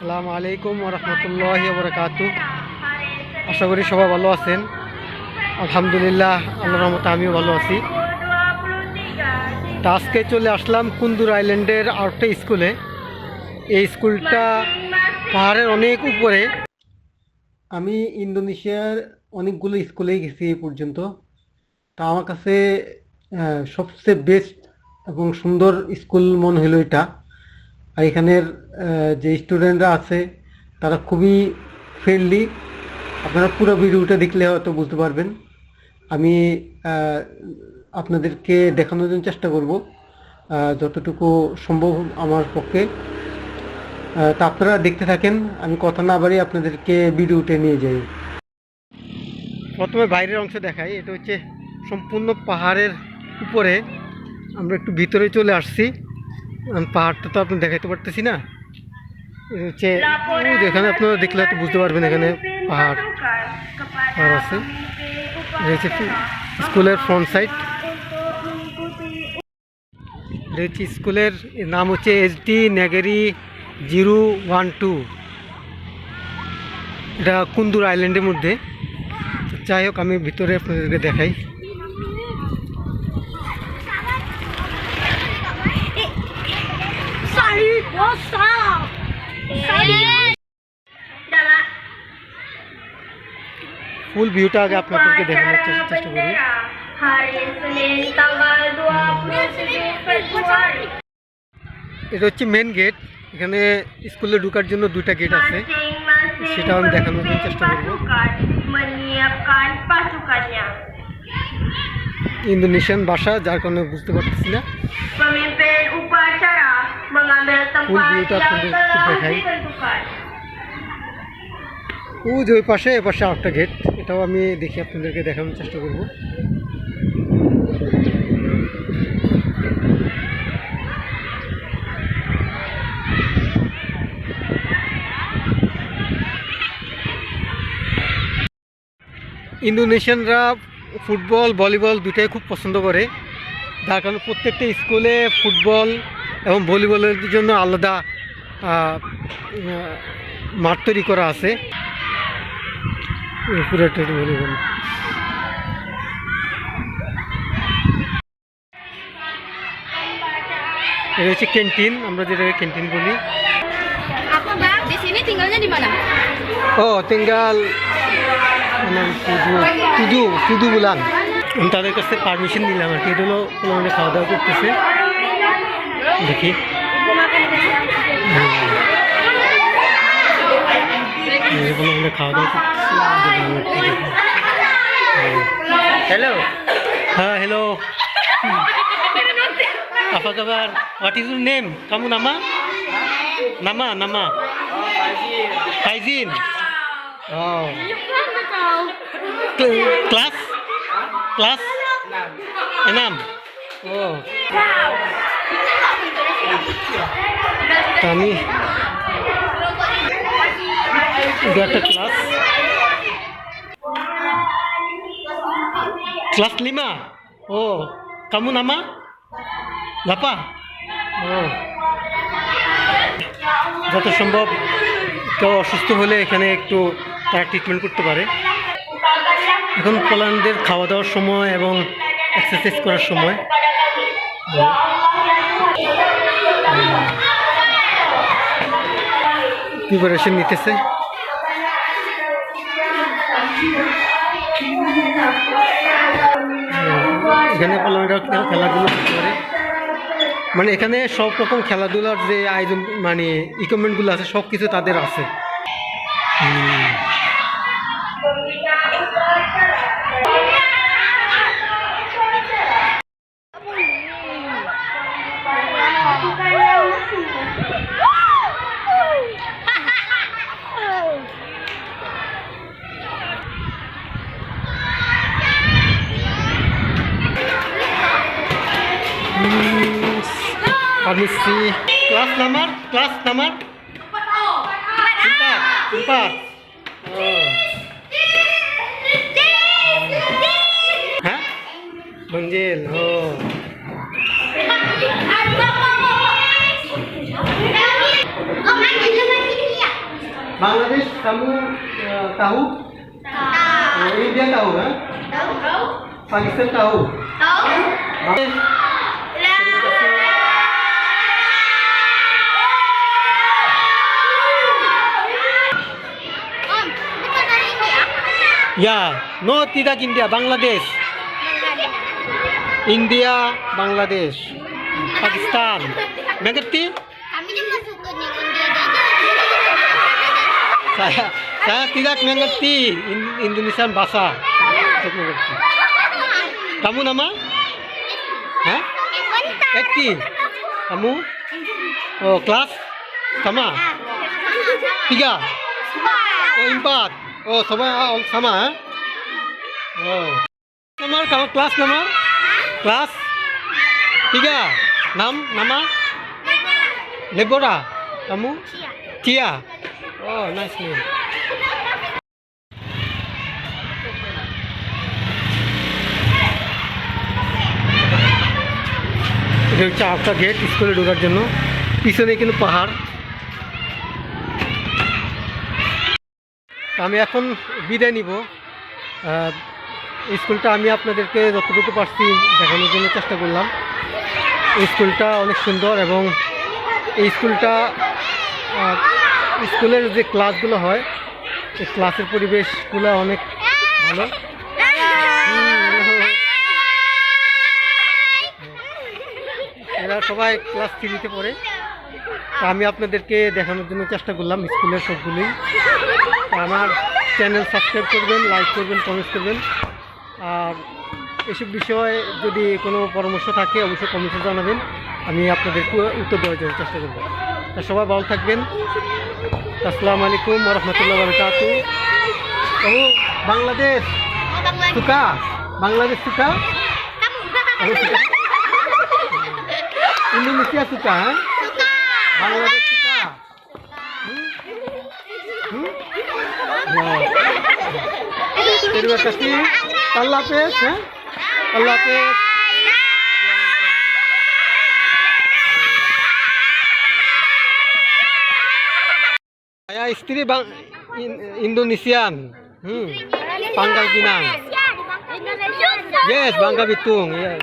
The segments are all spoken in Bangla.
আসসালামু আলাইকুম রহমতুল্লাহ বরকাতু। আশা করি সবাই ভালো আছেন। আলহামদুলিল্লাহ আল্লাহ রহমতে আমিও ভালো আছি। তা আজকে চলে আসলাম কুন্দুর আইল্যান্ডের আরেকটা স্কুলে। এই স্কুলটা পাহাড়ের অনেক উপরে। আমি ইন্দোনেশিয়ার অনেকগুলো স্কুলেই গেছি এই পর্যন্ত। তা আমার কাছে সবচেয়ে বেস্ট এবং সুন্দর স্কুল মনে হলো এটা। আর এখানের যে স্টুডেন্টরা আছে, তারা খুবই ফ্রেন্ডলি আপনারা পুরো ভিডিওটা দেখলে হয়তো বুঝতে পারবেন। আমি আপনাদেরকে দেখানোর জন্য চেষ্টা করব যতটুকু সম্ভব আমার পক্ষে। তা আপনারা দেখতে থাকেন, আমি কথা না বাড়িয়ে আপনাদেরকে ভিডিওতে নিয়ে যাই। প্রথমে বাইরের অংশ দেখাই, এটা হচ্ছে সম্পূর্ণ পাহাড়ের উপরে। আমরা একটু ভিতরে চলে আসছি। পাহাড়টা তো আপনি দেখাইতে পারতেছি না। হচ্ছে এখানে আপনারা দেখলে হয়তো বুঝতে পারবেন এখানে পাহাড় পাহাড় আছে। ফি- স্কুলের ফ্রন্ট সাইড রয়েছে স্কুলের নাম হচ্ছে এইচ ডি নেগেরি জিরো ওয়ান টু। এটা কুন্দুর আইল্যান্ডের মধ্যে। যাই হোক, আমি ভিতরে আপনাদেরকে দেখাই। ফুল ভিউটা আগে আপনাদেরকে দেখানোর চেষ্টা করি। Hari Senin tanggal 27 Februari এটা হচ্ছে মেন গেট এখানে স্কুলে ঢোকার জন্য দুইটা গেট আছে। Masing-masing সেটা আমি দেখানোর চেষ্টা করব। ইন্দোনেশিয়ান ভাষা, যার কারণে বুঝতে পারতেছি না। Mengambil tempat আপনাদের একটু দেখাই। ও যে ওই পাশে এ পাশে আরেকটা গেট এটাও আমি দেখি আপনাদেরকে দেখানোর চেষ্টা করব। ইন্দোনেশিয়ানরা ফুটবল ভলিবল দুটাই খুব পছন্দ করে। যার কারণে প্রত্যেকটা স্কুলে ফুটবল এবং ভলিবলের জন্য আলাদা মাঠ তৈরি করা আছে। ভলিবল। এটা হচ্ছে ক্যান্টিন আমরা যেটাকে ক্যান্টিন বলি? ও tinggal মানে tujuh bulan আমি তাদের কাছে পারমিশন নিলাম আর কি এটা হলো খাওয়া দাওয়া করতেছে। দেখি খাওয়া দাওয়া হ্যালো হ্যাঁ hello apa kabar what is your name kamu nama nama nama Faizin oh Kl- kelas kelas oh kami class. kelas kelas lima oh kamu nama oh যত সম্ভব কেউ অসুস্থ হলে এখানে একটু তারা ট্রিটমেন্ট করতে পারে। এখন পোল্যান্ডের খাওয়া দাওয়ার সময় এবং এক্সারসাইজ করার সময়। প্রিপারেশন নিতেছে এখানে পোল্যান্ডের খেলাধুলো করতে পারে। মানে এখানে সব রকম খেলাধুলার যে আয়োজন মানে ইকুইপমেন্টগুলো আছে সব কিছু তাদের আছে। Permisi. Kelas nomor, kelas nomor. Empat, empat. Oh. Hah? Menjil. Oh. Bangladesh kamu uh, tahu? Tahu. Eh, India tahu, kan? Tahu. Pakistan tahu? Tahu. Ya, no tidak India, Bangladesh. India, Bangladesh, Pakistan. Mengerti? Saya saya tidak mengerti In- Indonesian bahasa. Tidak mengerti. Kamu nama? Hah? Ekti. Kamu? Oh, kelas? Sama? Tiga? Oh, empat. Oh, sama oh, sama eh? Oh. Nomor kamu kelas nomor? Kelas? Tiga. Nam nama? Lebora. Kamu? Tia. Oh, nice name. এটা হচ্ছে আফটা গেট স্কুলে ঢোকার জন্য পিছনে কিন্তু পাহাড় আমি এখন বিদায় নিব। স্কুলটা আমি আপনাদেরকে যতটুকু পারছি দেখানোর জন্য চেষ্টা করলাম। স্কুলটা অনেক সুন্দর এবং এই স্কুলটা স্কুলের যে ক্লাসগুলো হয়, এই ক্লাসের পরিবেশগুলো অনেক ভালো। এরা সবাই ক্লাস থ্রিতে পড়ে। আমি আপনাদেরকে দেখানোর জন্য চেষ্টা করলাম স্কুলের সবগুলি। আমার চ্যানেল সাবস্ক্রাইব করবেন লাইক করবেন কমেন্ট করবেন। আর এসব বিষয়ে যদি কোনো পরামর্শ থাকে অবশ্যই কমেন্টে জানাবেন। আমি আপনাদের উত্তর দেওয়ার জন্য চেষ্টা করব। তা সবাই ভালো থাকবেন। আসসালামু আলাইকুম রহমতুল্লাহ বরকাত। বাংলাদেশ। সুকা? Bangladesh সুকা? Kamu suka? Indonesia Bangladesh টিকা একটা কি আল্লাহ পেয়েছ Saya istri bang Indonesian. Hmm. Pangkal Pinang. Yes, Bangka Bitung. Yes.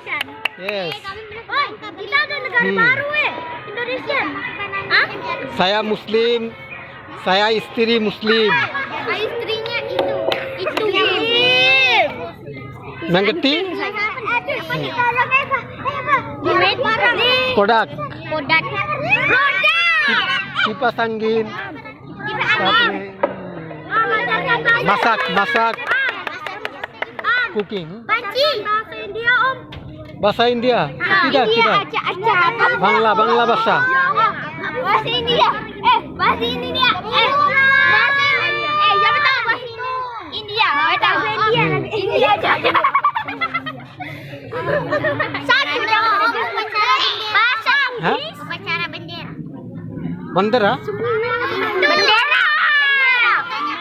Yes. Kita ada negara hmm. baru eh, Indonesian. Saya Muslim. Saya istri Muslim. Ah, istrinya itu. Itu. Mengerti? Kodak. Kodak. Roda. Kipas angin. Masak, masak, cooking. Banci. Bahasa India om. Bahasa India? Tidak, tidak. Bangla, Bangla bahasa. Bahasa India. Eh, bahasa India. Eh, bahasa India. Eh, siapa tahu bahasa India? Siapa tahu? India. India aja. Satu dong. Upacara bahasa. Hah? Upacara bendera. Bendera. Bendera.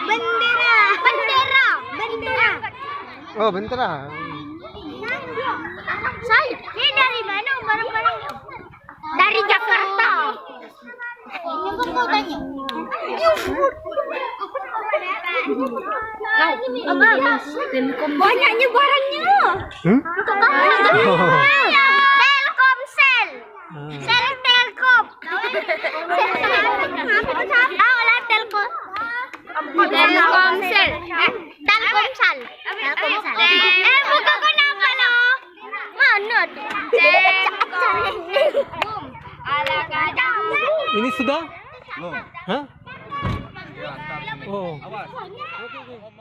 Bendera. Bendera. Oh, bendera. banyaknya barangnya. Hmm? Telkomsel. Sel telkom. Telkom. telkomsel. Telkomsel telkomsel. Eh buka ini sudah? Hah? Oh. Oh.